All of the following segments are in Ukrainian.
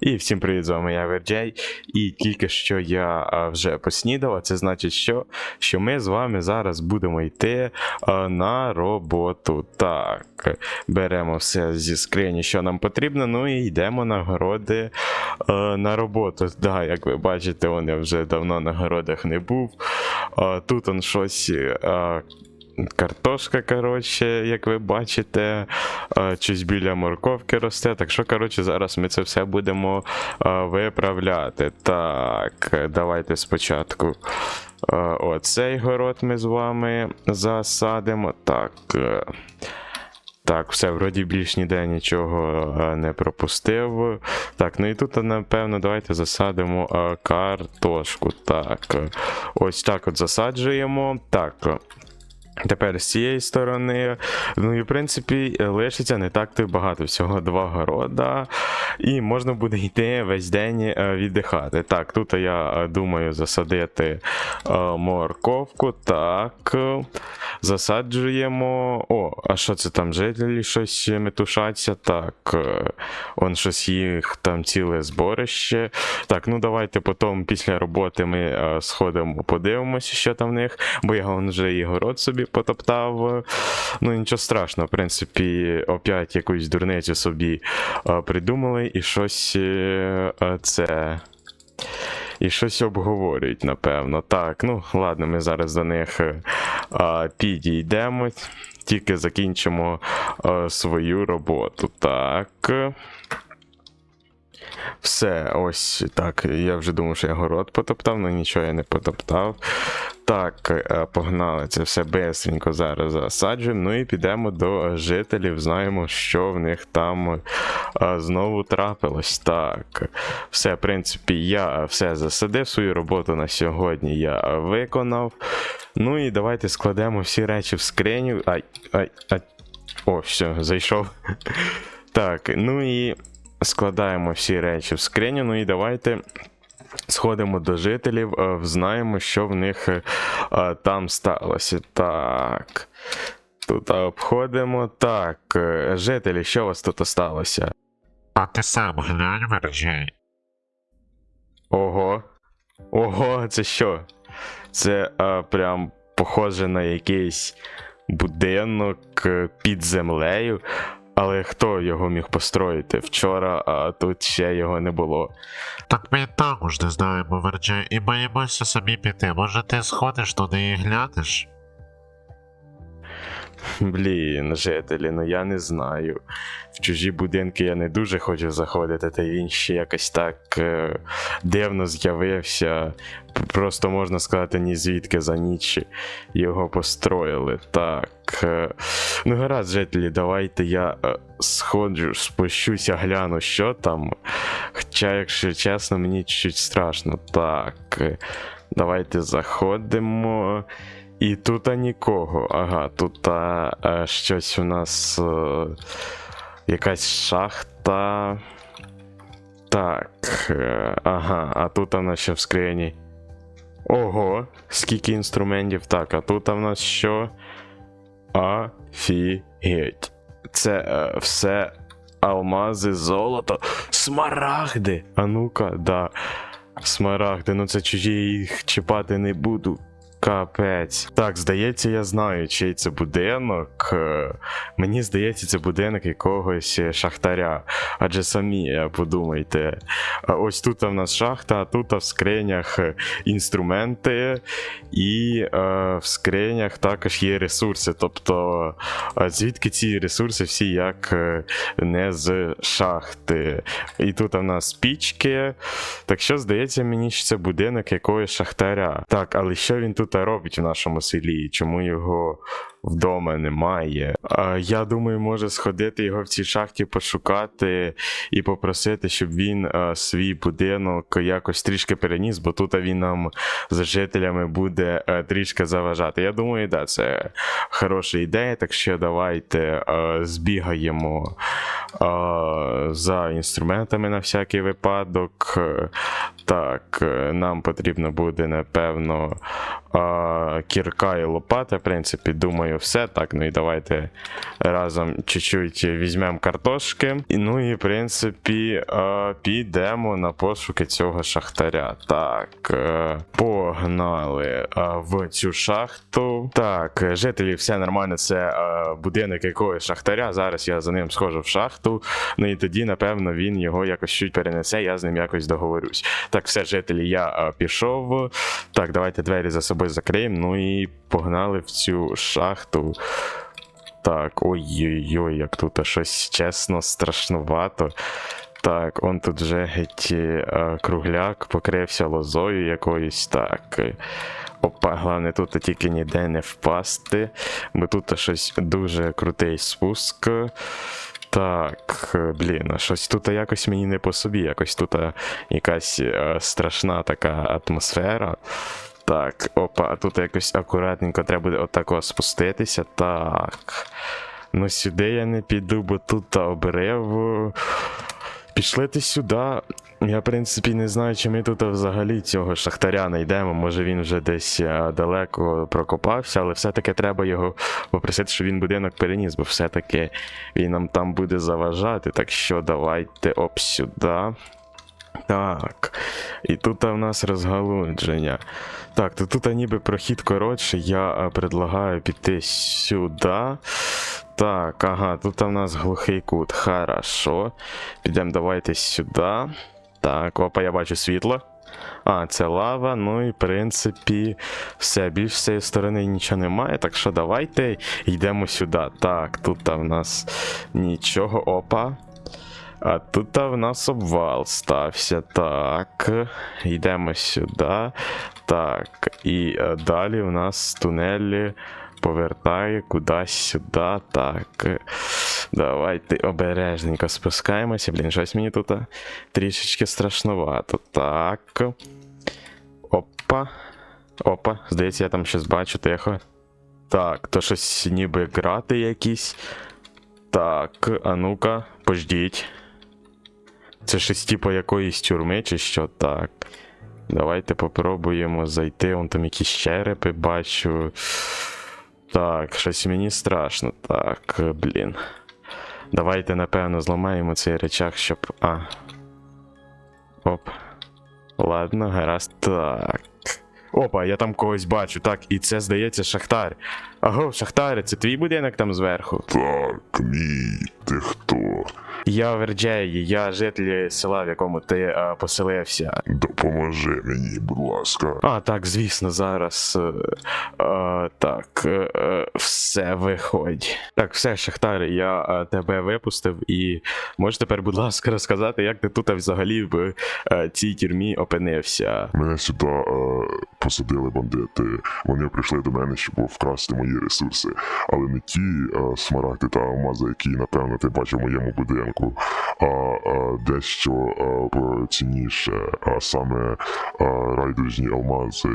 І всім привіт, з вами я Верджей. І тільки що я вже поснідав, а це значить, що, що ми з вами зараз будемо йти на роботу. Так, беремо все зі скрині, що нам потрібно, ну і йдемо на городи на роботу. Да, як ви бачите, он я вже давно на городах не був. Тут он щось. Картошка, коротше, як ви бачите, щось біля морковки росте. Так що, коротше, зараз ми це все будемо виправляти. Так, давайте спочатку. Оцей город ми з вами засадимо. Так. е, Так, все, вроді більш ніде нічого е, не пропустив. Так, ну і тут, напевно, давайте засадимо е, картошку. Так, е, ось так от засаджуємо. Так. Тепер з цієї сторони. Ну і в принципі лишиться не так то багато. Всього два города. І можна буде йти весь день е, віддихати. Так, тут я е, думаю засадити е, морковку. Так. Засаджуємо. О, а що це там? Жителі щось метушаться. Так. Он щось їх там ціле зборище. Так, ну давайте потім після роботи ми сходимо, подивимося, що там в них. Бо я вже і город собі потоптав. Ну нічого страшного, в принципі, опять якусь дурницю собі е, придумали і щось е, е, це. І щось обговорюють, напевно. Так, ну ладно, ми зараз до них е, а, підійдемо. Тільки закінчимо е, свою роботу. Так. Все, ось так. Я вже думав, що я город потоптав, але нічого я не потоптав. Так, е, погнали це все бесенько зараз засаджуємо. Ну і підемо до жителів. Знаємо, що в них там е, знову трапилось. Так, все, в принципі, я все засадив. Свою роботу на сьогодні я виконав. Ну і давайте складемо всі речі в скриню. Ай, ай, ай. О, все, зайшов. Так, ну і складаємо всі речі в скриню. Ну і давайте сходимо до жителів, е, знаємо, що в них е, е, там сталося. Так. Тут обходимо. Так, жителі, що у вас тут сталося? А ти сам глянь, Верджей. Ого. Ого, це що? Це а, прям похоже на якийсь будинок під землею. Але хто його міг построїти? Вчора, а тут ще його не було. Так ми також не знаємо, Верджей, і боїмося самі піти. Може ти сходиш туди і глянеш? Блін, жителі, ну я не знаю. В чужі будинки я не дуже хочу заходити, та він ще якось так е, дивно з'явився. Просто можна сказати, ні звідки за ніч його построїли. Так. Е, ну, гаразд, жителі, давайте я е, сходжу, спущуся, гляну, що там. Хоча, якщо чесно, мені чуть страшно. Так. е, Давайте заходимо. І тут нікого. Ага, тут а, а, щось у нас. е, якась шахта. Так. е, ага, а тут у нас ще в скрині. Ого, скільки інструментів. Так, а тут у нас що? Офігеть. Це е, все алмази, золото, смарагди. А ну-ка, да. Смарагди, ну це чужі їх чіпати не буду. Капець. Так, здається, я знаю, чий це будинок. Е, Мені здається, це будинок якогось шахтаря. Адже самі е, подумайте. Ось тут в нас шахта, а тут в скринях е, інструменти, і е, в скринях також є ресурси. Тобто, е, звідки ці ресурси всі як е, не з шахти. І тут в нас пічки. Так що, здається, мені що це будинок якогось шахтаря. Так, але що він тут робить в нашому селі? Чому його вдома немає? Я думаю, може сходити його в цій шахті пошукати і попросити, щоб він свій будинок якось трішки переніс, бо тут він нам з жителями буде трішки заважати. Я думаю, да, це хороша ідея, так що давайте збігаємо за інструментами на всякий випадок. Е, Так, е, нам потрібно буде, напевно, кірка і лопата. В принципі, думаю, все. Так, ну і давайте разом чуть-чуть візьмемо картошки. Ну і, в принципі, підемо на пошуки цього шахтаря. Так, е, погнали в цю шахту. Так, жителі, все нормально, це будинок якогось шахтаря. Зараз я за ним схожу в шахту. Ну і тоді, напевно, він його якось чуть перенесе, я з ним якось договорюсь. Так, все, жителі, я пішов. Так, давайте двері за собою закриємо. Ну і погнали в цю шахту. Так, ой-ой-ой, як тут щось чесно страшнувато. Так, он тут вже геть кругляк покрився лозою якоюсь. Так. Опа, головне тут тільки ніде не впасти, бо тут щось дуже крутий спуск. Так, блін, щось тут якось мені не по собі, якось тут е, якась е, страшна така атмосфера. Так, опа, а тут якось акуратненько треба буде отако спуститися. Так. Ну сюди я не піду, бо тут обрив. Пішли ти сюди. Я, в принципі, не знаю, чи ми тут взагалі цього шахтаря знайдемо. Може він вже десь е, далеко прокопався, але все-таки треба його попросити, щоб він будинок переніс, бо все-таки він нам там буде заважати. Так що давайте оп сюди. Так. І тут в нас розгалудження. Так, то тут ніби прохід коротший, я е, предлагаю піти сюди. Так, ага, тут у нас глухий кут. Хорошо. Підемо давайте сюди. Так, опа, я бачу світло. А, це лава, ну і в принципі, все, більш з цієї сторони нічого немає, так що давайте йдемо сюди. Так, тут в нас нічого, опа. А тут в нас обвал стався. Так, йдемо сюди. Так, і е, далі у нас тунелі повертає кудись сюди. Так. Давайте обережненько спускаємося. Блін, щось мені тут е, трішечки страшновато. Так. Опа. Опа, здається, я там щось бачу, тихо. Так, то щось ніби грати якісь. Так, а ну-ка, пождіть. Це щось типу якоїсь тюрми чи що? Так. Давайте попробуємо зайти. Вон там якісь черепи бачу. Так, щось мені страшно. Так, блін. Давайте, напевно, зламаємо цей речах, щоб. А. Оп. Ладно, гаразд. Так. Опа, я там когось бачу. Так, і це здається Шахтар. Аго, Шахтаре, це твій будинок там зверху? Так, мій, ти хто? Я Верджей, я житель села, в якому ти е, поселився. Допоможи мені, будь ласка. А, так, звісно, зараз. Е, е, так, е, все виходь. Так, все, Шахтар, я е, тебе випустив, і можеш тепер, будь ласка, розказати, як ти тут взагалі в цій тюрмі опинився. Мене сюди е, посадили бандити. Вони прийшли до мене, щоб вкрасти мої ресурси. Але не ті е, смарагди та алмази, які, напевно, ти бачив в моєму будинку, а е, дещо е, цінніше, а саме е, райдужні алмази.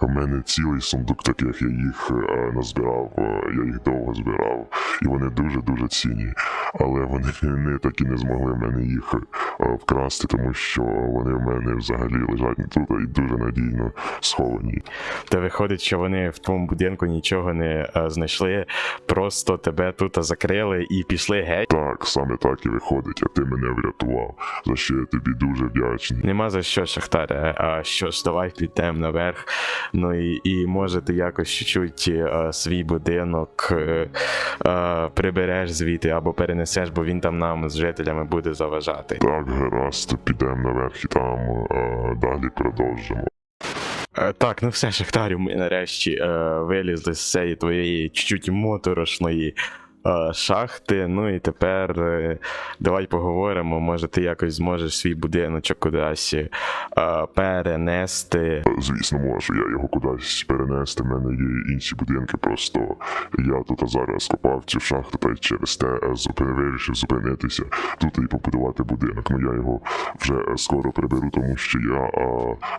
У мене цілий сундук таких, я їх е, назбирав, я їх довго збирав, і вони дуже-дуже цінні. Але вони не так і не змогли в мене їх е, вкрасти, тому що вони в мене взагалі лежать тут і дуже надійно сховані. Та виходить, що вони в твоєму будинку нічого не е, знайшли, просто тебе тут закрили і пішли геть. Так, саме так і виходить, а ти мене врятував, за що я тобі дуже вдячний. Нема за що, Шахтаре. А що ж, давай підемо наверх. Ну і, і може ти якось чуть-чуть е, свій будинок е, е, прибереш звідти або перенесеш, бо він там нам з жителями буде заважати. Так, гаразд, підемо наверх і там е, далі продовжимо. Так, ну все, Шахтарю, ми нарешті е, вилізли з цієї твоєї чуть-чуть моторошної. Е, Шахти, ну і тепер е, давай поговоримо. Може, ти якось зможеш свій будиночок кудись е, перенести. Звісно, можу я його кудись перенести. В мене є інші будинки. Просто я тут зараз копав цю шахту та й через те вирішив зупинитися тут і побудувати будинок. Ну я його вже скоро приберу, тому що я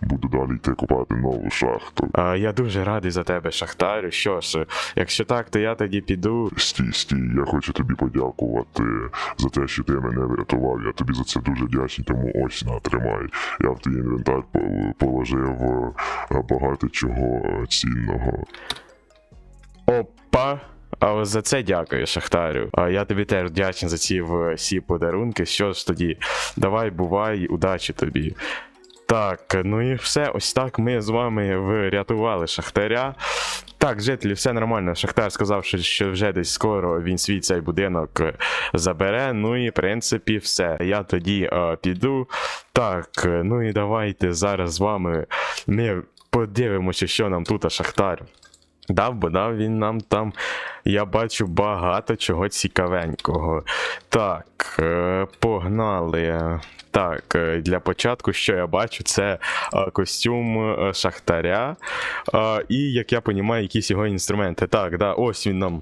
буду далі йти копати нову шахту. Я дуже радий за тебе, Шахтарю. Що ж, якщо так, то я тоді піду. Стій, стій, я хочу тобі подякувати за те, що ти мене врятував. Я тобі за це дуже вдячний, тому ось на тримай. Я в твій інвентар по- положив е, багато чого е, цінного. Опа. А за це дякую, Шахтарю. А я тобі теж вдячний за ці всі подарунки. Що ж тоді, давай, бувай, удачі тобі. Так, ну і все, ось так ми з вами врятували Шахтаря. Так, жителі, все нормально. Шахтар сказав, що, вже десь скоро він свій цей будинок е, забере. Ну і в принципі все. Я тоді е, піду. Так, е, ну і давайте зараз з вами ми подивимося, що нам тут Шахтар Дав, бо дав він нам там, я бачу багато чого цікавенького. Так, е, погнали. Так, е, для початку, що я бачу, це е, костюм Шахтаря. І, як я розумію, якісь його інструменти. Так, да, ось він нам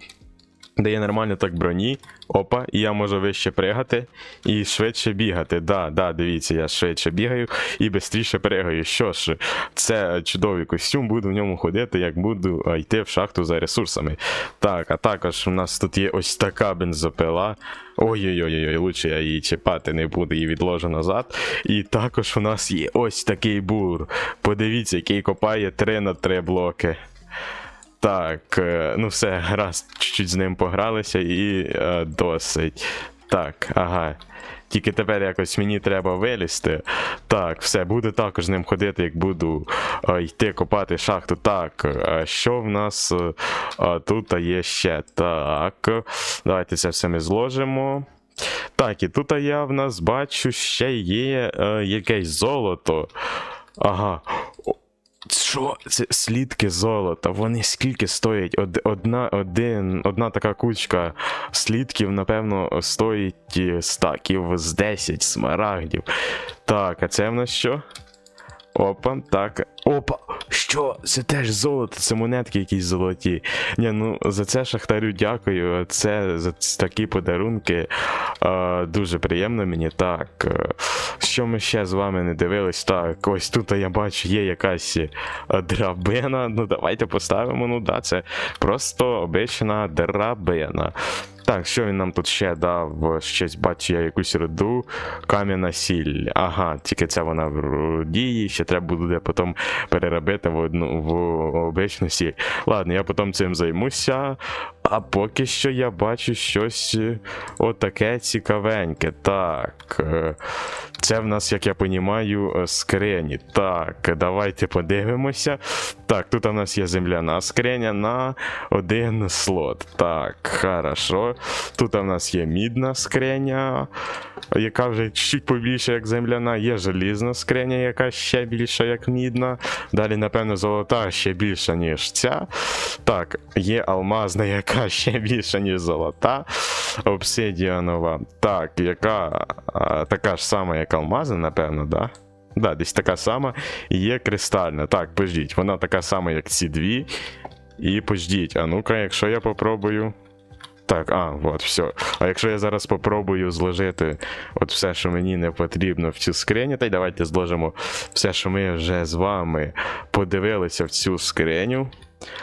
дає нормально так броні. Опа, і я можу вище пригати і швидше бігати. Да, да, дивіться, я швидше бігаю і швидше пригаю. Що ж, це чудовий костюм, буду в ньому ходити, як буду йти в шахту за ресурсами. Так, а також у нас тут є ось така бензопила. Ой-ой-ой, лучше я її чіпати не буду, її відложу назад. І також у нас є ось такий бур. Подивіться, який копає 3 на 3 блоки. Так, е, ну все, раз, чуть-чуть з ним погралися і е, досить. Так, ага. Тільки тепер якось мені треба вилізти. Так, все, буду також з ним ходити, як буду е, йти копати шахту. Так, е, що в нас е, е, тут є ще? Так. Давайте це все ми зложимо. Так, і тут я в нас бачу ще є е, якесь золото. Ага. Що? Це слідки золота. Вони скільки стоять? Од, одна, один, одна така кучка слідків, напевно, стоїть е, стаків з 10 смарагдів. Так, а це в нас що? Опа, так. Опа! Що? Це теж золото, це монетки якісь золоті. Ні, ну за це шахтарю дякую. Це за такі подарунки. Е, дуже приємно мені. Так. Що ми ще з вами не дивились? Так, ось тут я бачу, є якась е, драбина. Ну, давайте поставимо. Ну да, це просто обична драбина. Так, що він нам тут ще дав? Щось бачу я якусь руду, кам'яна сіль. Ага, тільки це вона в руді, ще треба буде потім переробити в одну в обичну сіль. Ладно, я потім цим займуся. А поки що я бачу щось е, отаке цікавеньке. Так. Е, Це в нас, як я розумію, скрині. Так, давайте подивимося. Так, тут у нас є земляна скриня на один слот. Так, хорошо. Тут у нас є мідна скриня, яка вже чуть побільше, як земляна. Є желізна скриня, яка ще більша, як мідна. Далі, напевно, золота ще більша, ніж ця. Так, є алмазна, яка ще більша, ніж золота. Обсидіанова. Так, яка а, така ж сама, як алмазна, напевно, да? Да, десь така сама. І є кристальна. Так, пождіть, вона така сама, як ці дві. І пождіть, а ну-ка, якщо я попробую. Так, а, от, все. А якщо я зараз попробую зложити от все, що мені не потрібно в цю скриню, та й давайте зложимо все, що ми вже з вами подивилися в цю скриню.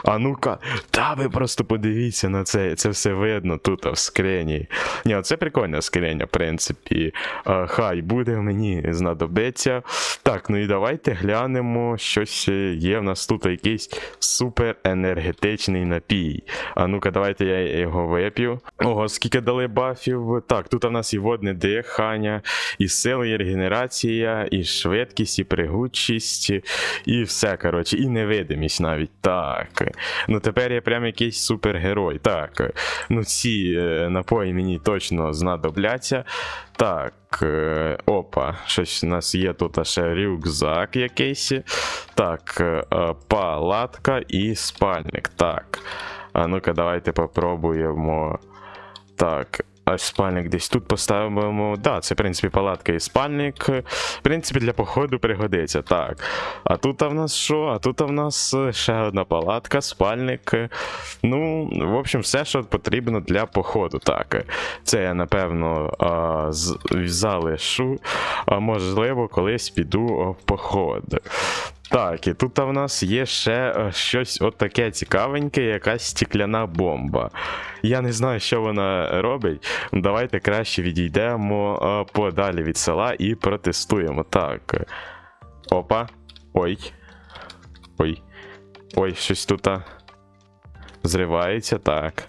А ну-ка, та ви просто подивіться на це, це все видно тут в скрині. Ні, це прикольна скриня, в принципі. А, хай буде мені знадобиться. Так, ну і давайте глянемо, щось є в нас тут якийсь суперенергетичний напій. А ну-ка, давайте я його вип'ю. Ого, скільки дали бафів. Так, тут у нас і водне дихання, і сила, і регенерація, і швидкість, і пригучість, і все, коротше, і невидимість навіть. Так. Ну тепер я прям якийсь супергерой. Так. Ну ці е, напої мені точно знадобляться. Так, е, опа, щось у нас є тут ще рюкзак якийсь. Так, е, палатка і спальник. Так. А ну-ка, давайте попробуємо. Так. А спальник десь тут поставимо. Да, це, в принципі, палатка і спальник. В принципі, для походу пригодиться. Так. А тут в нас що? А тут в нас е, ще одна палатка, спальник. Ну, в общем, все, що потрібно для походу. Так. Це я, напевно, залишу. Можливо, колись піду в поход. Так, і тут в нас є ще е, щось от таке цікавеньке, якась стікляна бомба. Я не знаю, що вона робить. Давайте краще відійдемо е, подалі від села і протестуємо. Так. Опа. Ой. Ой. Ой, щось тут зривається, так.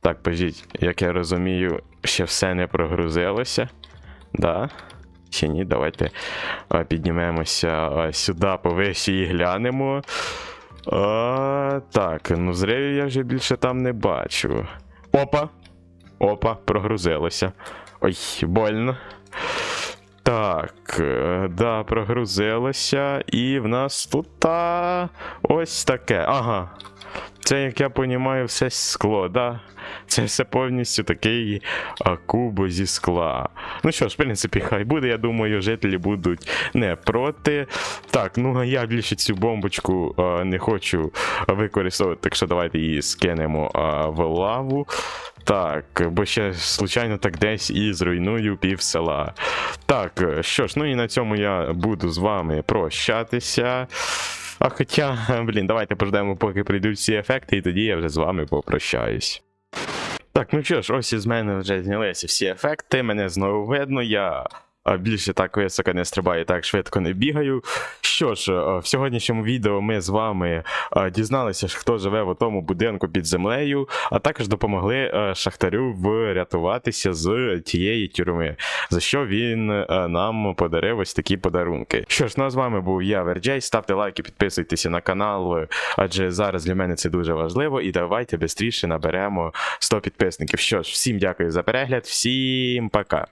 Так, пожіть, як я розумію, ще все не прогрузилося. Да? Ще ні, давайте піднімемося сюди сюди повище і глянемо. А, так, ну зрею я вже більше там не бачу. Опа! Опа, прогрузилося. Ой, больно. Так, е, да, прогрузилося. І в нас тут та... ось таке. Ага. Це, як я розумію, все скло, да? Це все повністю такий куб зі скла. Ну що ж, в принципі, хай буде, я думаю, жителі будуть не проти. Так, ну а я більше цю бомбочку а, не хочу використовувати, так що давайте її скинемо а, в лаву. Так, бо ще случайно так десь і зруйную пів села. Так, що ж, ну і на цьому я буду з вами прощатися. А хоча, блін, давайте пождемо, поки прийдуть всі ефекти, і тоді я вже з вами попрощаюсь. Так, ну що ж, ось із мене вже знялися всі ефекти, мене знову видно, я більше так високо не стрибаю, так швидко не бігаю. Що ж, в сьогоднішньому відео ми з вами дізналися, хто живе в тому будинку під землею, а також допомогли Шахтарю врятуватися з тієї тюрми, за що він нам подарив ось такі подарунки. Що ж, ну а з вами був я, Верджей. Ставте лайки, підписуйтеся на канал, адже зараз для мене це дуже важливо. І давайте швидше наберемо 100 підписників. Що ж, всім дякую за перегляд, всім пока.